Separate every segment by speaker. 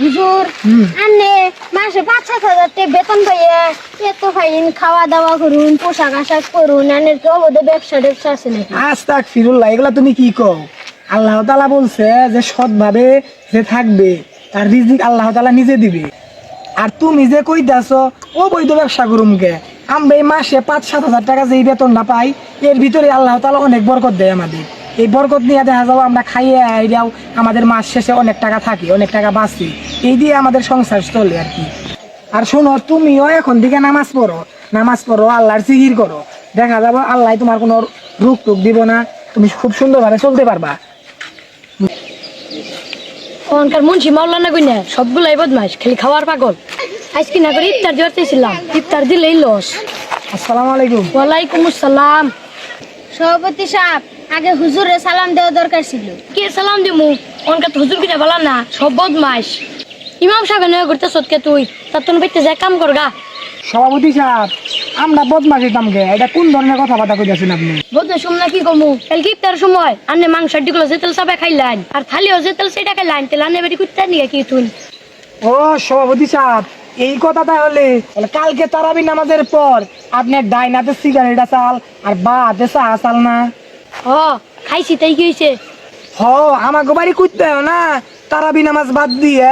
Speaker 1: হুজুর আনে মাসে পাঁচ সাত হাজার টাকা বেতন পাইয়ে এত ফাইন খাওয়া দাওয়া করুন পোশাক আশাক করুন আনের তো ওদের ব্যবসা ট্যাবসা আছে নাকি?
Speaker 2: আস্তাক ফিরুল্লাহ এগুলা তুমি কি কও? আল্লাহ তালা বলছে যে সৎভাবে যে থাকবে তার রিজিক আল্লাহ তালা নিজে দিবে। আর তুমি যে কইতাছ ও বৈধ ব্যবসা করুমকে আমরা এই মাসে পাঁচ সাত হাজার টাকা যে বেতন না পাই এর ভিতরে আল্লাহ তালা অনেক বরকত দেয় আমাদের। এই বরকত নিয়ে দেখা যাব আমরা খাইয়ে আইরাও আমাদের মাস শেষে অনেক টাকা থাকে অনেক টাকা বাঁচি। এই দিয়ে আমাদের সংসার চলে আর কি। আর শোনো তুমিও এখন থেকে নামাজ পড়ো। নামাজ পড়ো আল্লাহর জিকির করো। দেখা যাব আল্লাহ তোমার কোনো রূপ টুক দিব না। তুমি খুব সুন্দরভাবে চলতে পারবা।
Speaker 3: ওখানকার মুন্সি মাওলানা কইনা সবগুলাই বদমাস খালি খাওয়ার পাগল। আজকে না করে ইফতার দিতে ছিলাম ইফতার দিলেই লস।
Speaker 2: আসসালামু আলাইকুম।
Speaker 3: ওয়ালাইকুম আসসালাম।
Speaker 1: সভাপতি সাহেব আগে হুজুরে সালাম দেওয়া দরকার ছিল।
Speaker 3: কে সালাম দিমু? ওখানকার তো হুজুর কিনা বলা না সব বদমাস ইমাম সাহেব নয় করতে সৎকে তুই তার তোর বাইতে যা কাম করগা
Speaker 2: সভাপতি সাহেব আমরা বদমাশি দামকে এটা কোন ধরনের কথাবার্তা কইতেছেন আপনি?
Speaker 3: বদমাস শুননা কি কমু কালকে ইফতার সময় আন্নে মাংস ডিগুলো যেতেল সাবে খাইলাইন আর থালিও যেতেল সেটা খাইলাইন তেল আন্নে বেটি কুত্তা নিয়ে কি তুই?
Speaker 2: ও সভাপতি সাহেব এই কথা তাহলে তাহলে কালকে তারাবি নামাজের পর আপনার ডাইনাতে সিগারেট চাল আর বা হাতে চা চাল না।
Speaker 3: হ খাইছি তাই কি হয়েছে
Speaker 2: হ আমাকে বাড়ি করতে না। তারাবি নামাজ বাদ দিয়ে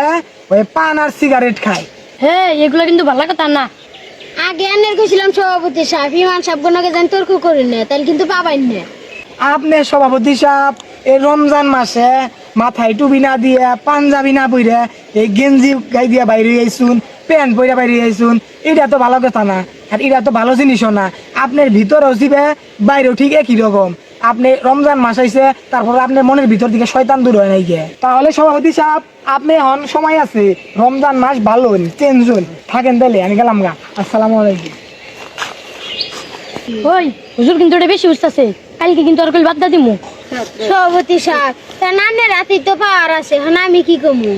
Speaker 2: ওই পান আর সিগারেট খায়।
Speaker 3: হ্যাঁ এগুলো কিন্তু ভালো কথা না।
Speaker 1: আগে আনের কইছিলাম সভাপতি সাহেব ইমান সাহেব গোনাকে জান তর্ক করেন না তাহলে কিন্তু পাবাই না।
Speaker 2: আপনি সভাপতি সাহেব এই রমজান মাসে মাথায় টুপি না দিয়ে পাঞ্জাবি না পইরে এই গেঞ্জি গাই দিয়ে বাইরে আইসুন প্যান্ট পইরা বাইরে আইসুন এটা তো ভালো কথা না। আর এটা তো ভালো জিনিসও না। আপনার ভিতরেও জিবে, বাইরেও ঠিক একই রকম। আপনি রমজান মাস আইছে, তারপর আপনার মনের ভিতর দিকে শয়তান দূর হয় নাই গে। তাহলে সভাপতি সাহেব, আপনি হন সময় আছে, রমজান মাস ভালো চেঞ্জ থাকেন তাহলে আমি গেলাম গা। আসসালামু আলাইকুম।
Speaker 3: ওই, হুজুর কিন্তু এটা বেশি উঠতেছে কালকে কিন্তু আর কইল বাদ দিমু।
Speaker 1: সভাপতি সাহেব তা নানের রাতে তো পাওয়ার আছে হন আমি কি কমু?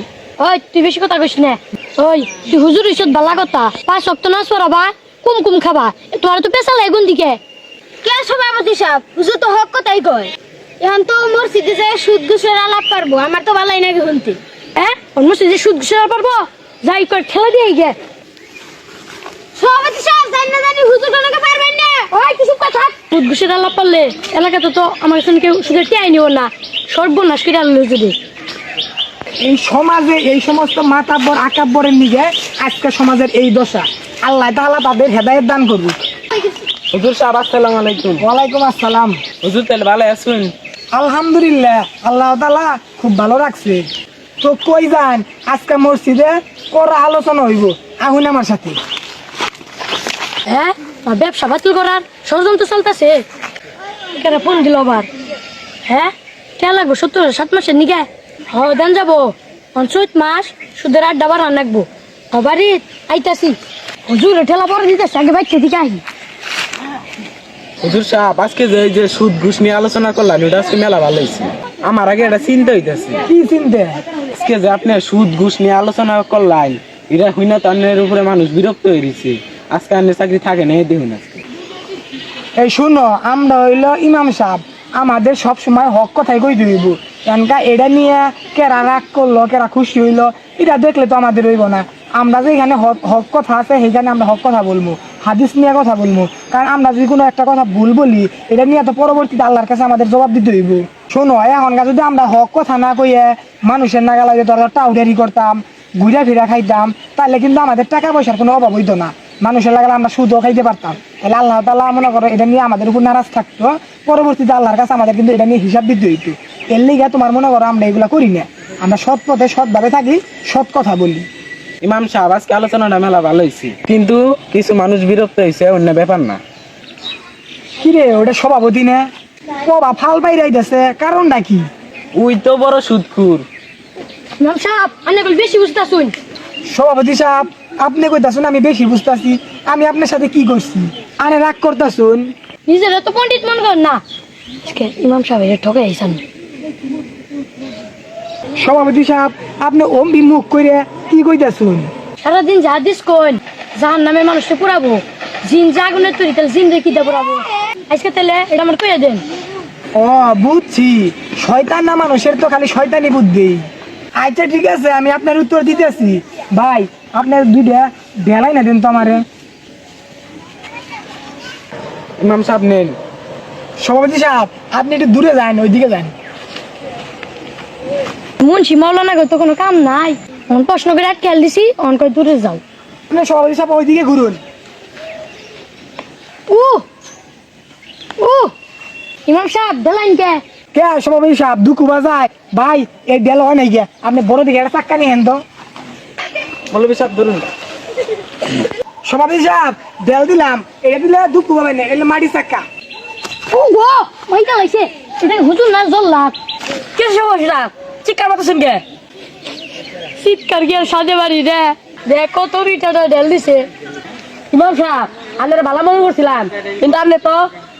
Speaker 3: ওই, তুই বেশি কথা কইস না। ওই, তুই হুজুর ইসত বালা কথা। পাঁচ সপ্ত নাচ পড়াবা। কুম কুম খাবা। তোমার তো পেশা লাগুন দিকে।
Speaker 1: কে সভাপতি সাহেব? হুজুর তো হক কথাই কয়। এখন তো মসজিদে যায় সুদ ঘুষের আলাপ পারব। আমার তো ভালোই নাকি শুনতে।
Speaker 3: হ্যাঁ? অন্য যে সুদ ঘুষে পারব? যাই কর ঠেলা দিয়ে গে
Speaker 1: সভাপতি সাহেব জানি না জানি হুজুর কোনকে পারবেন না।
Speaker 3: ওই কিছু কথা? সুদ ঘুষের আলাপ পারলে এলাকাতে তো আমার কাছে কেউ সুদের টিয়াই নিও না। সর্বনাশ করে আনলো যদি।
Speaker 2: এই সমাজে এই সমস্ত মাতাব্বর আকাব্বরের নিগে আজকে সমাজের এই দশা। আল্লাহ তাআলা তাদের হেদায়েত দান করুক।
Speaker 4: হুজুর সাহেব আসসালামু আলাইকুম।
Speaker 2: ওয়ালাইকুম আসসালাম।
Speaker 4: হুজুর তাহলে ভালো আছেন?
Speaker 2: আলহামদুলিল্লাহ আল্লাহ তাআলা খুব ভালো রাখছে। তো কই যান? আজকে মসজিদে করা আলোচনা হইব। আহুন আমার সাথে।
Speaker 3: হ্যাঁ? ব্যবসা বাতিল করার ষড়যন্ত্র চলতেছে। কেন ফোন দিল আবার। হ্যাঁ? কে লাগবো সত্তর সাত মাসের নিগে হ দেন যাব। চৈত মাস সুদের আড্ডা বার রাখব বাড়ি আইতাছি। হুজুর ঠেলা পরে দিতেছে আগে বাইক থেকে আহি।
Speaker 4: হুজুর সাহেব আজকে যে যে সুদ ঘুষ নিয়ে আলোচনা করলাম এটা আজকে মেলা ভালো হয়েছে। আমার আগে এটা চিন্তা হইতেছে।
Speaker 2: কি চিনতে?
Speaker 4: আজকে যে আপনি সুদ ঘুষ নিয়ে আলোচনা করলেন এটা হই না তো অন্যের উপরে মানুষ বিরক্ত হয়ে গেছে আজকে অন্য চাকরি থাকে না এই দেখুন আজকে।
Speaker 2: এই শুনো আমরা হইল ইমাম সাহেব। আমাদের সব সময় হক কথাই কই দিব এনকা এটা নিয়ে কেরা রাগ করল, কেরা খুশি হইল, এটা দেখলে তো আমাদের হইব না। আমরা যে এখানে হক কথা আছে, সেইখানে আমরা হক কথা বলব, হাদিস নিয়ে কথা বলব। কারণ আমরা যদি কোনো একটা কথা ভুল বলি, এটা নিয়ে তো পরবর্তীতে আল্লাহর কাছে আমাদের জবাব দিতে হইব। শোনো, এখনকার যদি আমরা হক কথা না কইয়ে মানুষের নাগালা যে ধরো টাউডারি করতাম, ঘুরে ফিরা খাইতাম তাহলে কিন্তু আমাদের টাকা পয়সার কোনো অভাব হইতো না। মানুষের লাগালে আমরা সুদও খাইতে পারতাম। তাহলে আল্লাহ তালা মনে করো, এটা নিয়ে আমাদের উপর নারাজ থাকতো। পরবর্তীতে আল্লাহর কাছে আমাদের কিন্তু এটা নিয়ে হিসাব দিতে হইতো। এর লিগে তোমার মনে করো আমরা এগুলা করি না। আমরা সৎ পথে সৎভাবে থাকি সৎ কথা বলি।
Speaker 4: ইমাম সাহেব আজকে আলোচনাটা মেলা ভালো হয়েছে কিন্তু কিছু মানুষ বিরক্ত হয়েছে অন্য ব্যাপার না।
Speaker 2: কিরে ওটা সভাপতি না? বাবা ফাল বাইরে আইতেছে কারণটা কি?
Speaker 4: ওই তো বড় সুদকুর
Speaker 3: ইমাম সাহেব অনেক বেশি বুঝতে শুন
Speaker 2: সভাপতি সাহেব আপনি কইতাছুন আমি বেশি বুঝতাছি। আমি আপনার সাথে কি করছি? আরে রাগ করতাছুন।
Speaker 3: নিজের তো পণ্ডিত মন কর না। আজকে ইমাম সাহেব এটা ঠকে আইসান
Speaker 2: সভাপতি সাহেব আপনি ওম বিমুখ করে কি কইতাছুন?
Speaker 3: সারাদিন যা দিস কোন যার নামে মানুষকে পুরাবো জিন জাগুনের তৈরি তাহলে জিন রেখে দিয়ে পুরাবো আজকে তাহলে এটা আমার কইয়া দেন।
Speaker 2: ও বুঝছি। শয়তান না মানুষের তো খালি শয়তানি বুদ্ধি। আচ্ছা ঠিক আছে আমি আপনার উত্তর দিতেছি। ভাই আপনার দুইটা বেলাই না দেন তো আমারে।
Speaker 4: ইমাম সাহেব নেন।
Speaker 2: সভাপতি সাহেব আপনি একটু দূরে যান ওইদিকে যান।
Speaker 3: মুন্সি মাওলানা গো তো কোনো কাম নাই। অন প্রশ্ন করে আটকে দিছি অন করে দূরে যাও।
Speaker 2: আপনি সভাপতি সাহেব ওইদিকে ঘুরুন।
Speaker 3: ও ও ইমাম সাহেব দেলাইন কে?
Speaker 2: কে সভাপতি সাহেব দুঃখ বাজায়। ভাই এই দেল হয় নাই গিয়া আপনি বড় দিকে একটা চাক্কা নিয়ে হেন তো।
Speaker 4: মৌলবী সাহেব ধরুন।
Speaker 2: সভাপতি সাহেব দেল দিলাম। এটা দিলে দুঃখ পাবে না এটা মাটি চাক্কা।
Speaker 3: ও গো ওইটা হইছে। এটা হুজুর না জল্লাদ। কে সমস্যা চিৎকার মতো শুনকে চিৎকার কি আর সাজে বাড়ি রে? দেখ কত রিটাটা ঢেল দিছে। ইমাম সাহেব আপনারা ভালো মনে করছিলাম কিন্তু আপনি তো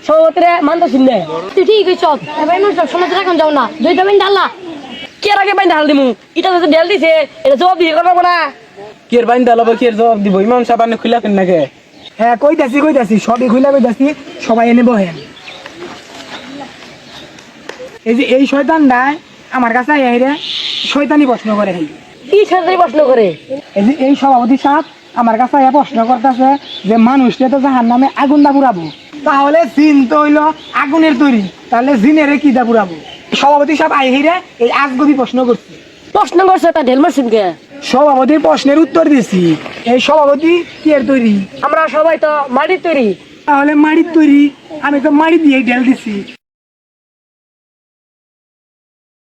Speaker 3: সভাপতিরে মানতে শুনলে তুই ঠিক হয়েছ এবার ইমাম সাহেব সমাজে এখন যাও না। দুইটা মিনিট ডাল্লা কে আগে বাইন ঢাল দিমু? এটা তো ঢেল দিছে এটা জবাব দিয়ে করব না।
Speaker 4: কি বাইন দালাবো কি জবাব দিব? ইমাম সাহেব আপনি খুলে ফেন নাকি?
Speaker 2: হ্যাঁ কইতাছি কইতাছি। সবই খুলে কইতাছি সবাই এনে বহেন। এই যে এই শয়তানটা আমার কাছে আইয়া রে শয়তানি প্রশ্ন করে খাই
Speaker 3: কি সাথে প্রশ্ন করে?
Speaker 2: এই যে এই সভাপতি সাহেব আমার কাছে আইয়া প্রশ্ন করতেছে যে মানুষকে তো জাহার নামে আগুন দা পুরাবো। তাহলে জিন তো হইল আগুনের তৈরি। তাহলে জিনের কি দা পুরাবো? সভাপতি সাহেব আই হিরে এই আজগবি প্রশ্ন করছে।
Speaker 3: প্রশ্ন করছে তা ঢেল মারছেন কে?
Speaker 2: সভাপতির প্রশ্নের উত্তর দিছি। এই সভাপতি কি এর তৈরি?
Speaker 3: আমরা সবাই তো মাটির তৈরি।
Speaker 2: তাহলে মাটির তৈরি। আমি তো মাটি দিয়ে ঢেল দিছি।